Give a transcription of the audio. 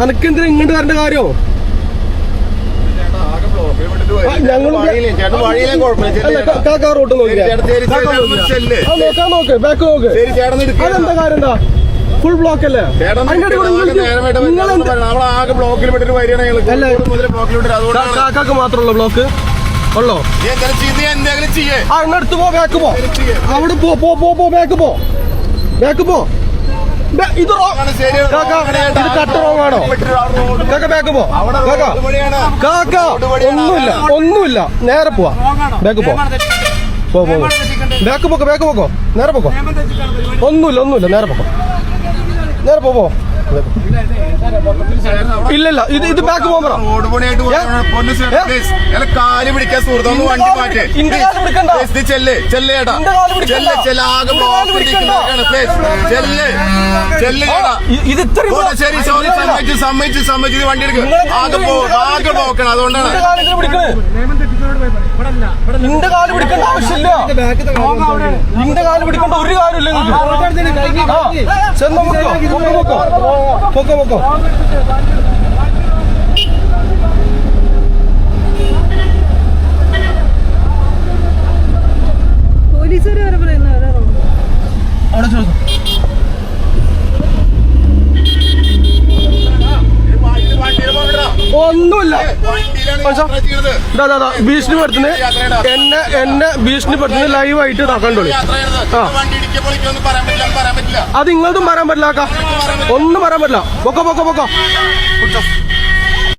അനക്കെന്തിനാ ഇങ്ങോട്ട് വരേണ്ട കാര്യോ? ഞങ്ങളുടെ റോട്ട് നോക്കി ബാക്ക് നോക്ക് അതെന്താ കാര്യം എന്താ? ഫുൾ ബ്ലോക്ക് അല്ലേ? കാക്കാക്ക് മാത്രമുള്ള ബ്ലോക്ക് ഉള്ളോ? ആ പോ ബാക്ക് പോ. അവിടെ പോ പോ പോ ബാക്ക് പോ. ബാക്ക് പോ. ഇത് കാക്ക കട്ട് ബാക്ക് പോ. കാക്ക ഒന്നുമില്ല ഒന്നുമില്ല. നേരെ പോവാ. ബാക്ക് പോ. പോ പോ. ബാക്ക് പോക്കോ ബാക്ക് പോക്കോ. നേരെ പോക്കോ. ഒന്നുമില്ല ഒന്നുമില്ല. നേരെ പോക്കോ. നേരെ പോ പോ. ഇല്ല ഇല്ല ഇത് ഇത് ബാക്ക് കാൽ പിടിക്കാൻ സുഹൃത്ത് വണ്ടി മാറ്റേ. ചെല്ല് ചെല്ല് ചേട്ടാ. ചെല്ല് ചെല്ല് ആകെ ചെല്ല് ചെല്ല് ഇത് ഇത്രയും ഓ, ശരി സോറി സമ്മതിച്ചു സമ്മതിച്ചു സമ്മതിച്ചു വണ്ടി എടുക്കും. ആകെ ആകെ അതുകൊണ്ടാണ്. കാൽ പിടിക്കേണ്ട ആവശ്യമില്ല. ഇന്റെ കാൽ പിടിക്കേണ്ട ഒരു കാര്യമില്ല ചെന്ന് പൊക്കോ പൊക്കോ പൊക്കോ ഭീഷണി പോലീസുകാർ വരെ റോഡ് അവിടെ ചോദിച്ചു. ഒന്നുമില്ല വണ്ടിയിലാണ് പൈസ. ദാ, ദാ, ദാ, ഭീഷണിപ്പെടുത്തുന്നത് എന്നെ എന്നെ ഭീഷണിപ്പെടുത്തുന്നത് ലൈവായിട്ട് ഇതാക്കണ്ടോളി. ആ. അത് ഇങ്ങോട്ടും പറയാൻ പറ്റില്ല ഒന്നും പറയാൻ പറ്റില്ല. പൊക്കോ പൊക്കോ പൊക്കോ.